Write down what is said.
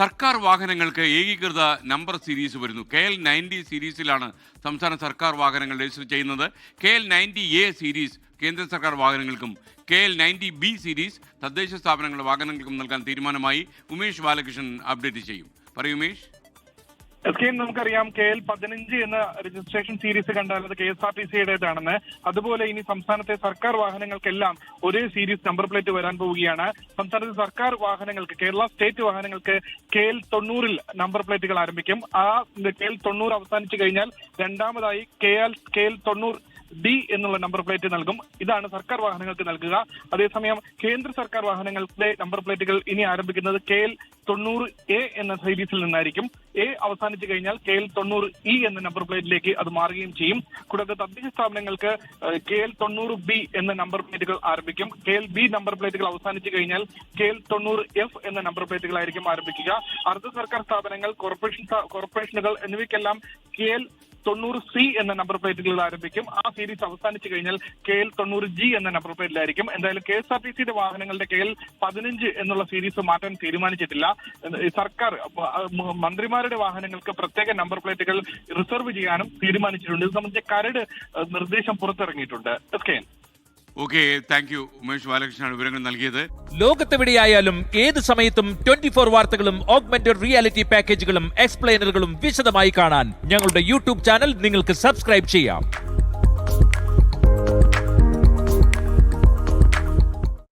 സർക്കാർ വാഹനങ്ങൾക്ക് ഏകീകൃത നമ്പർ സീരീസ് വരുന്നു. കെ എൽ നയന്റി സീരീസിലാണ് സംസ്ഥാന സർക്കാർ വാഹനങ്ങൾ രജിസ്റ്റർ ചെയ്യുന്നത്. K L ninety A series കേന്ദ്ര സർക്കാർ വാഹനങ്ങൾക്കും K L ninety B series തദ്ദേശ സ്ഥാപനങ്ങളുടെ വാഹനങ്ങൾക്കും നൽകാൻ തീരുമാനമായി ഉമേഷ് ബാലകൃഷ്ണൻ അപ്ഡേറ്റ് ചെയ്യും. പറയൂ ഉമേഷ്. എസ് നമുക്കറിയാം കെ എൽ പതിനഞ്ച് എന്ന രജിസ്ട്രേഷൻ സീരീസ് കണ്ടാൽ അത് കെ എസ് ആർ ടി സിയുടേതാണെന്ന്. അതുപോലെ ഇനി സംസ്ഥാനത്തെ സർക്കാർ വാഹനങ്ങൾക്കെല്ലാം ഒരേ സീരീസ് നമ്പർ പ്ലേറ്റ് വരാൻ പോവുകയാണ്. സംസ്ഥാനത്തെ സർക്കാർ വാഹനങ്ങൾക്ക് കേരള സ്റ്റേറ്റ് വാഹനങ്ങൾക്ക് കെ എൽ തൊണ്ണൂറിൽ നമ്പർ പ്ലേറ്റുകൾ ആരംഭിക്കും. ആ കെ എൽ തൊണ്ണൂറ് അവസാനിച്ചു കഴിഞ്ഞാൽ രണ്ടാമതായി കെ എൽ കെ എൽ തൊണ്ണൂറ് ഡി എന്നുള്ള നമ്പർ പ്ലേറ്റ് നൽകും. ഇതാണ് സർക്കാർ വാഹനങ്ങൾക്ക് നൽകുക. അതേസമയം കേന്ദ്ര സർക്കാർ വാഹനങ്ങളുടെ നമ്പർ പ്ലേറ്റുകൾ ഇനി ആരംഭിക്കുന്നത് കെ എൽ തൊണ്ണൂറ് എ എന്ന സീരീസിൽ നിന്നായിരിക്കും എ അവസാനിച്ചു കഴിഞ്ഞാൽ കെ എൽ തൊണ്ണൂറ് ഇ എന്ന നമ്പർ പ്ലേറ്റിലേക്ക് അത് മാറുകയും ചെയ്യും. കൂടാതെ തദ്ദേശ സ്ഥാപനങ്ങൾക്ക് കെ എൽ തൊണ്ണൂറ് ബി എന്ന നമ്പർ പ്ലേറ്റുകൾ ആരംഭിക്കും. കെ എൽ ബി നമ്പർ പ്ലേറ്റുകൾ അവസാനിച്ചു കഴിഞ്ഞാൽ കെ എൽ തൊണ്ണൂറ് എഫ് എന്ന നമ്പർ പ്ലേറ്റുകളായിരിക്കും ആരംഭിക്കുക. അർദ്ധ സർക്കാർ സ്ഥാപനങ്ങൾ കോർപ്പറേഷൻ കോർപ്പറേഷനുകൾ എന്നിവയ്ക്കെല്ലാം കെ എൽ തൊണ്ണൂറ് സി എന്ന നമ്പർ പ്ലേറ്റുകളിൽ ആരംഭിക്കും. ആ സീരീസ് അവസാനിച്ചു കഴിഞ്ഞാൽ കെ എൽ തൊണ്ണൂറ് ജി എന്ന നമ്പർ പ്ലേറ്റിലായിരിക്കും എന്തായാലും കെ എസ് ആർ ടി സിയുടെ വാഹനങ്ങളുടെ കെ എൽ പതിനഞ്ച് എന്നുള്ള സീരീസ് മാറ്റാൻ തീരുമാനിച്ചിട്ടില്ല. സർക്കാർ മന്ത്രിമാരുടെ വാഹനങ്ങൾക്ക് പ്രത്യേക നമ്പർ പ്ലേറ്റുകൾ റിസർവ് ചെയ്യാനും തീരുമാനിച്ചിട്ടുണ്ട്. ഇത് സംബന്ധിച്ച കരട് നിർദ്ദേശം പുറത്തിറങ്ങിയിട്ടുണ്ട്. S K N okay thank you Umesh Balakrishnan വിവരങ്ങൾ നൽകിയത്. ലോകത്തെവിടെയായാലും ഏത് സമയത്തും ട്വന്റി ഫോർ വാർത്തകളും ഓഗ്മെന്റഡ് റിയാലിറ്റി പാക്കേജുകളും എക്സ്പ്ലെയിനറുകളും വിശദമായി കാണാൻ ഞങ്ങളുടെ യൂട്യൂബ് ചാനൽ നിങ്ങൾക്ക് സബ്സ്ക്രൈബ് ചെയ്യാം.